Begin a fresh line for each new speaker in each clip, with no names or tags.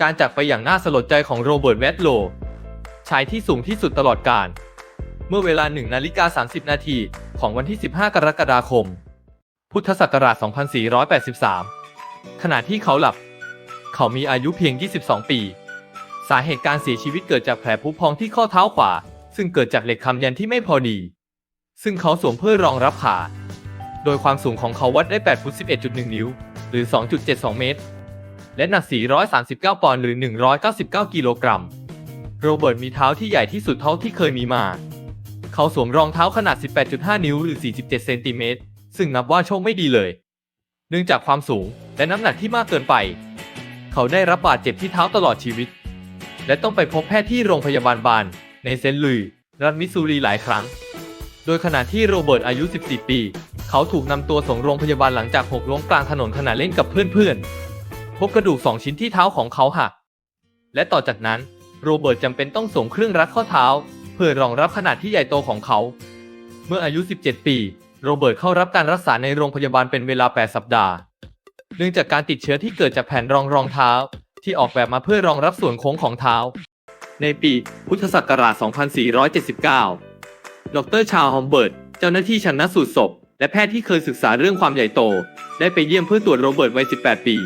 การจากไปอย่างน่าสลดใจของโรเบิร์ตแวตโลชายที่สูงที่สุดตลอดกาลเมื่อเวลา1นาฬิกา30 นาทีของวันที่ 15 กรกฎาคม พุทธศักราช 2483 ขณะที่เขาหลับ เขามีอายุเพียง 22 ปี สาเหตุการเสียชีวิตเกิดจากแผลผุพองที่ข้อเท้าขวา ซึ่งเกิดจากเหล็กคำยันที่ไม่พอดี ซึ่งเขาสวมเพื่อรองรับขา โดยความสูงของเขาวัดได้8ฟุต11.1 นิ้ว หรือ 2.72 เมตร และหนัก 439 ปอนด์หรือ 199 กิโลกรัม โรเบิร์ตมีเท้าที่ใหญ่ที่สุดเท่าที่เคยมีมา เขาสวมรองเท้าขนาด 18.5 นิ้วหรือ 47 เซนติเมตร ซึ่งนับว่าโชคไม่ดีเลย เนื่องจากความสูงและน้ำหนักที่มากเกินไป เขาได้รับบาดเจ็บที่เท้าตลอดชีวิต และต้องไปพบแพทย์ที่โรงพยาบาลบานในเซนต์ลุยส์รัฐมิสซูรีหลายครั้ง โดยขณะที่โรเบิร์ตอายุ 14 ปี เขาถูกนำตัวส่งโรงพยาบาลหลังจากหกล้มกลางถนนขณะเล่นกับเพื่อนๆ พบกระดูกสองชิ้นที่เท้าของเขาหัก และต่อจากนั้นโรเบิร์ตจำเป็นต้องสวมเครื่องรัดข้อเท้า เพื่อรองรับขนาดที่ใหญ่โตของเขา เมื่ออายุ 17 ปี โรเบิร์ตเข้ารับการรักษาในโรงพยาบาลเป็นเวลา 8 สัปดาห์ เนื่องจากการติดเชื้อที่เกิดจากแผ่นรองรองเท้า ที่ออกแบบมาเพื่อรองรับส่วนโค้งของเท้า ในปีพุทธศักราช 2479 ดรชาฮอมเบิร์ต เจ้าหน้าที่ชันสูตรศพ และแพทย์ที่เคยศึกษาเรื่องความใหญ่โต ได้ไปเยี่ยมเพื่อตรวจโรเบิร์ตวัย 18 ปี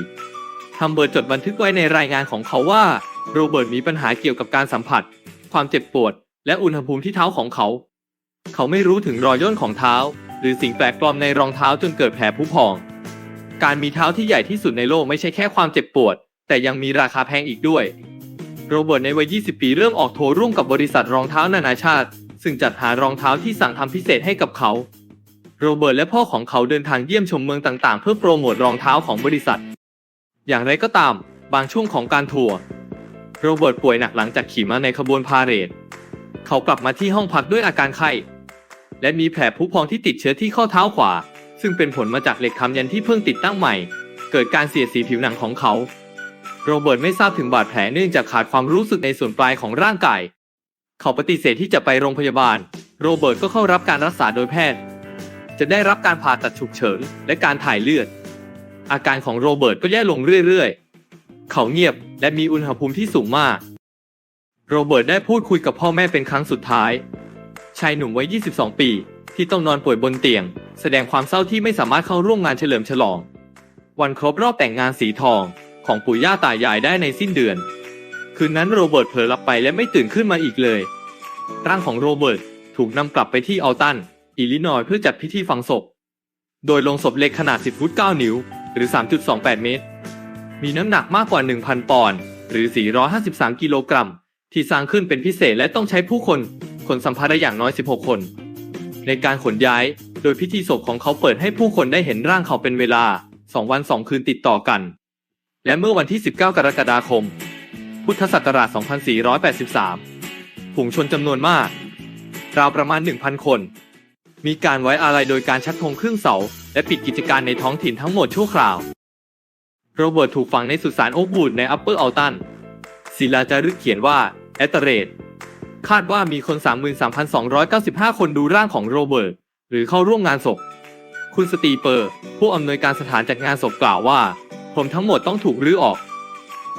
ฮัมเบิร์ตจดบันทึกไว้ในรายงานของเขาว่า โรเบิร์ตมีปัญหาเกี่ยวกับการสัมผัส ความเจ็บปวด และอุณหภูมิที่เท้าของเขา เขาไม่รู้ถึงรอยย่นของเท้า หรือสิ่งแปลกปลอมในรองเท้าจนเกิดแผลผุพอง การมีเท้าที่ใหญ่ที่สุดในโลกไม่ใช่แค่ความเจ็บปวด แต่ยังมีราคาแพงอีกด้วย โรเบิร์ตในวัย 20 ปีเริ่มออกทัวร์ร่วมกับบริษัทรองเท้านานาชาติ ซึ่งจัดหารองเท้าที่สั่งทำพิเศษให้กับเขา โรเบิร์ตและพ่อของเขาเดินทางเยี่ยมชมเมืองต่างๆ เพื่อโปรโมทรองเท้าของบริษัท อย่างไรก็ตาม บางช่วงของการทัวร์โรเบิร์ตป่วยหนักหลังจากขี่ม้าในขบวนพาเหรด เขากลับมาที่ห้องพักด้วยอาการไข้ และมีแผลผุพองที่ติดเชื้อที่ข้อเท้าขวา ซึ่งเป็นผลมาจากเหล็กคำยันที่เพิ่งติดตั้งใหม่ เกิดการเสียดสีผิวหนังของเขา โรเบิร์ตไม่ทราบถึงบาดแผลเนื่องจากขาดความรู้สึกในส่วนปลายของร่างกาย เขาปฏิเสธที่จะไปโรงพยาบาล โรเบิร์ตก็เข้ารับการรักษาโดยแพทย์ จะได้รับการผ่าตัดฉุกเฉินและการถ่ายเลือด อาการของโรเบิร์ตก็แย่ลงเรื่อยๆ เขาเงียบและมีอุณหภูมิที่สูงมาก โรเบิร์ตได้พูดคุยกับพ่อแม่เป็นครั้งสุดท้าย ชายหนุ่มวัย 22 ปี ที่ต้องนอนป่วยบนเตียง แสดงความเศร้าที่ไม่สามารถเข้าร่วมงานเฉลิมฉลอง วันครบรอบแต่งงานสีทองของปู่ย่าตายายได้ในสิ้นเดือน คืนนั้นโรเบิร์ตเผลอหลับไปและไม่ตื่นขึ้นมาอีกเลย ร่างของโรเบิร์ตถูกนำกลับไปที่อัลตัน อิลลินอยส์เพื่อจัดพิธีฝังศพ โดยลงศพเล็กขนาด 10 ฟุต 9 นิ้ว หรือ 3.28 เมตร มีน้ำหนักมากกว่า 1,000 ปอนด์หรือ 453 กิโลกรัม ที่สร้างขึ้นเป็นพิเศษและต้องใช้ผู้คนขนสัมภาระอย่างน้อย 16 คน ในการขนย้าย โดยพิธีศพของเขาเปิดให้ผู้คนได้เห็นร่างเขาเป็นเวลา 2 วัน 2 คืนติดต่อกัน และเมื่อวันที่ 19 กรกฎาคม พุทธศักราช 2483ฝูงชนจำนวนมาก ราวประมาณ 1,000 คน มีการไว้อาลัยโดยการชักธงครึ่งเสา และปิดกิจการในท้องถิ่นทั้งหมดชั่วคราว โรเบิร์ตถูกฝังในสุสานโอ๊กวูดในอัปเปอร์อัลตันศิลาจารึกเขียนว่าแอตเตเรดคาดว่ามีคน 33,295 คนดูร่างของโรเบิร์ตหรือเข้าร่วมงานศพ คุณสตีเปอร์ ผู้อำนวยการสถานจัดงานศพกล่าวว่าพรมทั้งหมดต้องถูกรื้อออก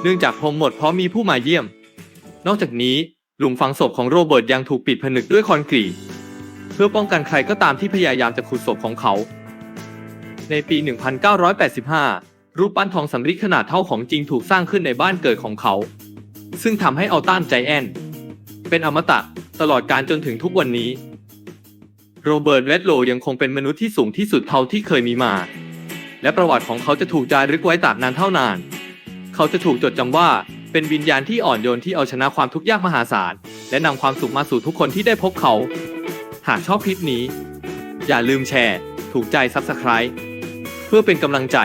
เนื่องจากพรมหมดเพราะมีผู้มาเยี่ยม นอกจากนี้หลุมฝังศพของโรเบิร์ตยังถูกปิดผนึกด้วยคอนกรีต เพื่อป้องกันใครก็ตามที่พยายามจะขุดศพของเขา ในปี 1985 รูปปั้นทองสำริดขนาดเท่าของจริงถูกสร้างขึ้นในบ้านเกิดของเขา ซึ่งทำให้อัลตันใจแอนเป็นอมตะตลอดการจนถึงทุกวันนี้ โรเบิร์ตเวดโลยังคงเป็นมนุษย์ที่สูงที่สุดเท่าที่เคยมีมา และประวัติของเขาจะถูกจารึกไว้ตราบนานเท่านาน เขาจะถูกจดจำว่าเป็นวิญญาณที่อ่อนโยนที่เอาชนะความทุกข์ยากมหาศาล และนำความสุขมาสู่ทุกคนที่ได้พบเขา หากชอบคลิปนี้ อย่าลืมแชร์ ถูกใจซับสไคร b e เพื่อเป็นกำลังใจ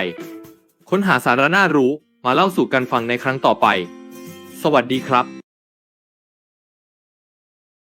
ค้นหาสาระน่ารู้มาเล่าสู่กันฟังในครั้งต่อไป สวัสดีครับ